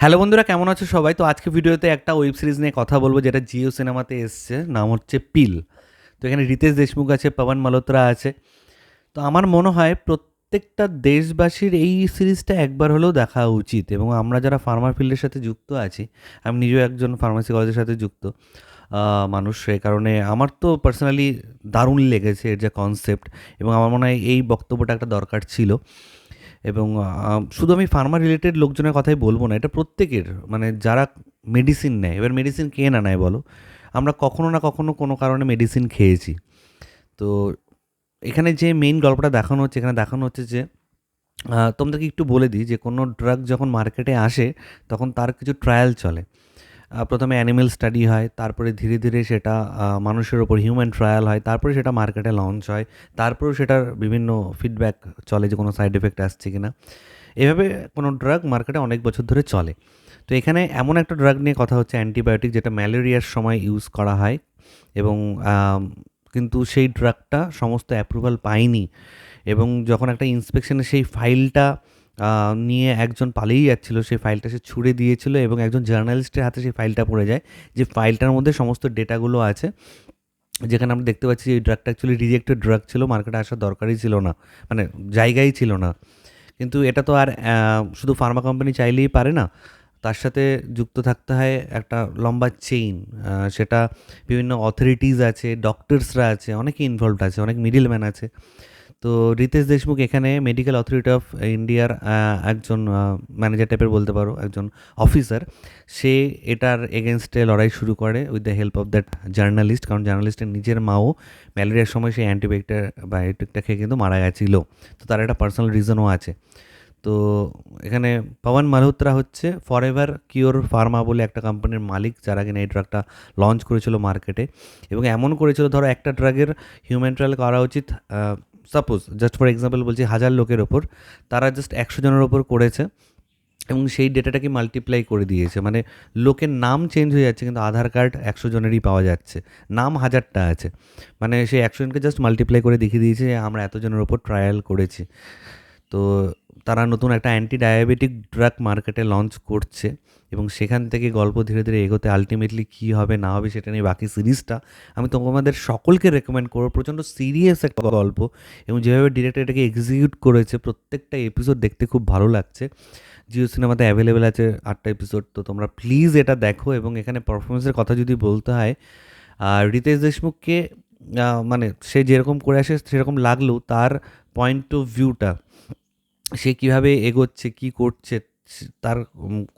Hello বন্ধুরা, কেমন আছো সবাই? তো আজকে ভিডিওতে একটা ওয়েব সিরিজ নিয়ে কথা বলব যেটা জিও সিনেমাতে এসছে, নাম হচ্ছে পিল। তো এখানে রিতেশ দেশমুখ আছে, পবন মালোত্রা আছে। তো আমার মনে হয় প্রত্যেকটা দেশবাসীর এই সিরিজটা একবার হলেও দেখা উচিত এবং আমরা যারা ফার্মার ফিল্ডের সাথে যুক্ত আছি, আমি নিজেও একজন ফার্মাসি কলেজের সাথে যুক্ত মানুষ সেই কারণে আমার তো পার্সোনালি দারুণ লেগেছে এর যে কনসেপ্ট এবং আমার মনে হয় এই বক্তব্যটা একটা দরকার ছিল। এবং শুধু আমি ফার্মা রিলেটেড লোকজনের কথাই বলব না, এটা প্রত্যেকের মানে যারা মেডিসিন নেয়, এবার মেডিসিন কে না নেয় বলো, আমরা কখনো না কখনো কোনো কারণে মেডিসিন খেয়েছি। তো এখানে যে মেইন গল্পটা দেখানো হচ্ছে, এখানে দেখানো হচ্ছে যে তোমাদেরকে একটু বলে দিই যে কোনো ড্রাগ যখন মার্কেটে আসে, তখন তার কিছু ট্রায়াল চলে। প্রথমে অ্যানিমেল স্টাডি হয়, তারপরে ধীরে ধীরে সেটা মানুষের ওপর হিউম্যান ট্রায়াল হয়, তারপরে সেটা মার্কেটে লঞ্চ হয়, তারপরেও সেটার বিভিন্ন ফিডব্যাক চলে যে কোনো সাইড এফেক্ট আসছে কিনা। এভাবে কোনো ড্রাগ মার্কেটে অনেক বছর ধরে চলে। তো এখানে এমন একটা ড্রাগ নিয়ে কথা হচ্ছে অ্যান্টিবায়োটিক যেটা ম্যালেরিয়ার সময় ইউজ করা হয় এবং কিন্তু সেই ড্রাগটা সমস্ত অ্যাপ্রুভাল পায়নি এবং যখন একটা ইন্সপেকশনে সেই ফাইলটা নিয়ে একজন পালিয়ে যাচ্ছিল, সেই ফাইলটা সে ছুড়ে দিয়েছিল এবং একজন জার্নালিস্টের হাতে সেই ফাইলটা পড়ে যায়। যে ফাইলটার মধ্যে সমস্ত ডেটাগুলো আছে, যেখানে আমরা দেখতে পাচ্ছি এই ড্রাগটা অ্যাকচুয়ালি রিজেক্টেড ড্রাগ ছিল মার্কেটে আসার দরকারই ছিল না মানে জায়গাই ছিল না। কিন্তু এটা তো আর শুধু ফার্মা কোম্পানি চাইলেই পারে না, তার সাথে যুক্ত থাকতে হয় একটা লম্বা চেইন সেটা বিভিন্ন অথরিটিস আছে ডক্টরসরা আছে অনেকে ইনভলভড আছে, অনেক মিডিল ম্যান আছে। তো রিতেশ দেশমুখ এখানে মেডিকেল অথরিটি অফ ইন্ডিয়ার একজন ম্যানেজার টাইপের বলতে পারো, একজন অফিসার সে এটার এগেনস্টে লড়াই শুরু করে with the help of that journalist কারণ জার্নালিস্টের নিজের মাও ম্যালেরিয়ার সময় সেই অ্যান্টিবায়োটিকটা বায়োটিকটা খেয়ে কিন্তু মারা গেছিল। তো তার একটা পার্সোনাল রিজনও আছে। তো এখানে পবন মালহোত্রা হচ্ছে ফর এভার কিওর ফার্মা বলে একটা কোম্পানির মালিক, যারা কিনা এই ড্রাগটা লঞ্চ করেছিল মার্কেটে এবং এমন করেছিল, ধরো একটা ড্রাগের হিউম্যান ট্রায়াল করা উচিত সাপোজ জাস্ট ফর এক্সাম্পল বলছি হাজার লোকের ওপর, তারা জাস্ট একশো জনের ওপর করেছে এবং সেই ডেটাটাকে মাল্টিপ্লাই করে দিয়েছে। মানে লোকের নাম চেঞ্জ হয়ে যাচ্ছে কিন্তু আধার কার্ড একশো জনেরই পাওয়া যাচ্ছে। নাম হাজারটা আছে। মানে সেই একশো জনকে জাস্ট মাল্টিপ্লাই করে দেখিয়ে দিয়েছে আমরা এতজনের ওপর ট্রায়াল করেছি। তো তারা নতুন একটা অ্যান্টি ডায়াবেটিক ড্রাগ মার্কেটে লঞ্চ করছে এবং সেখান থেকে গল্প ধীরে ধীরে এগোতে আলটিমেটলি কী হবে, না হবে সেটা নিয়ে বাকি সিরিজটা আমি তোমাদের সকলকে রেকমেন্ড করব। প্রচণ্ড সিরিয়াস একটা গল্প এবং যেভাবে ডিরেক্টর এটাকে এক্সিকিউট করেছে, প্রত্যেকটা এপিসোড দেখতে খুব ভালো লাগছে। জিও সিনেমাতে অ্যাভেলেবেল আছে আটটা এপিসোড তো তোমরা প্লিজ এটা দেখো এবং এখানে পারফরমেন্সের কথা যদি বলতে হয় আর রিতেশ দেশমুখকে মানে সে যেরকম করে আসে সেরকম লাগলেও তার পয়েন্ট অফ ভিউটা সে কীভাবে এগোচ্ছে, কি করছে তার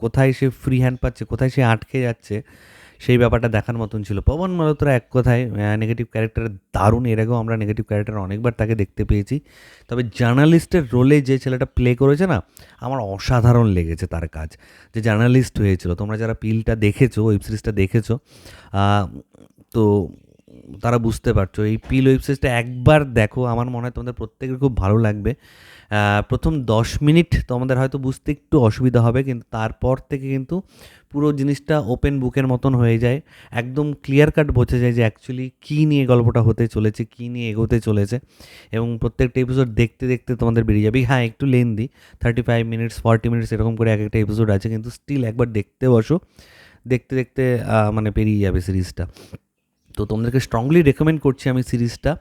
কোথায় সে ফ্রি হ্যান্ড পাচ্ছে, কোথায় সে আটকে যাচ্ছে, সেই ব্যাপারটা দেখার মতন ছিল। পবন মালহোত্রা এক কথায় নেগেটিভ ক্যারেক্টার দারুণ, এর আগেও আমরা নেগেটিভ ক্যারেক্টার অনেকবার তাকে দেখতে পেয়েছি। তবে জার্নালিস্টের রোলে যে ছেলেটা প্লে করেছে না, আমার অসাধারণ লেগেছে তার কাজ। যে জার্নালিস্ট হয়েছিল, তোমরা যারা পিলটা দেখেছ ওয়েব সিরিজটা দেখেছ তো তারা বুঝতে পারছ। এই পিল ওয়েব সিরিজটা একবার দেখো, আমার মনে হয় তোমাদের প্রত্যেকের খুব ভালো লাগবে। প্রথম দশ মিনিট তোমাদের হয়তো বুঝতে একটু অসুবিধা হবে, কিন্তু তারপর থেকে কিন্তু পুরো জিনিসটা ওপেন বুকের মতন হয়ে যায়। একদম ক্লিয়ার কাট বোঝা যায় যে অ্যাকচুয়ালি কী নিয়ে গল্পটা হতে চলেছে, কী নিয়ে এগোতে চলেছে। এবং প্রত্যেকটা এপিসোড দেখতে দেখতে তোমাদের বেরিয়ে যাবে। হ্যাঁ একটু lengthy thirty five minutes forty minutes এরকম করে এক একটা এপিসোড আছে, কিন্তু স্টিল একবার দেখতে বসো। দেখতে দেখতে মানে পেরিয়ে যাবে সিরিজটা তো তোমাদেরকে স্ট্রংলি রেকমেন্ড করছি আমি সিরিজটা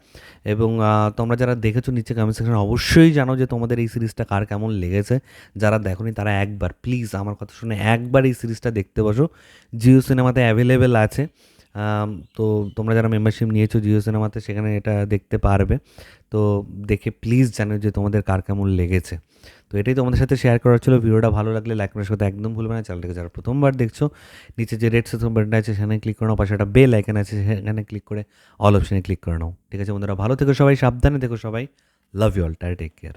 এবং তোমরা যারা দেখেছ নিচে কমেন্ট সেকশনে অবশ্যই জানো যে তোমাদের এই সিরিজটা কার কেমন লেগেছে। যারা দেখোনি তারা একবার প্লিজ আমার কথা শুনে একবার এই সিরিজটা দেখতে বসো। জিও সিনেমাতে অ্যাভেলেবেল আছে। তো তোমরা যারা মেম্বারশিপ নিয়েছো জিও সিনেমাতে, সেখানে এটা দেখতে পারবে। তো দেখে প্লিজ জানো যে তোমাদের কার কেমন লেগেছে। তো এটাই তোমাদের সাথে শেয়ার করার ছিল। ভিডিওটা ভালো লাগলে লাইক করার সাথে একদম ভুলবে না। চ্যানেলটাকে যারা প্রথমবার দেখছ, নিচে যে রেড সাবস্ক্রাইব বাটনটা আছে, সেখানে ক্লিক করে নাও। পাশে একটা বেল আইকন আছে, সেখানে ক্লিক করে অল অপশনে ক্লিক করে নাও। ঠিক আছে বন্ধুরা, ভালো থেকো সবাই, সাবধানে থেকো সবাই। লাভ ইউ অল টাই টেক কেয়ার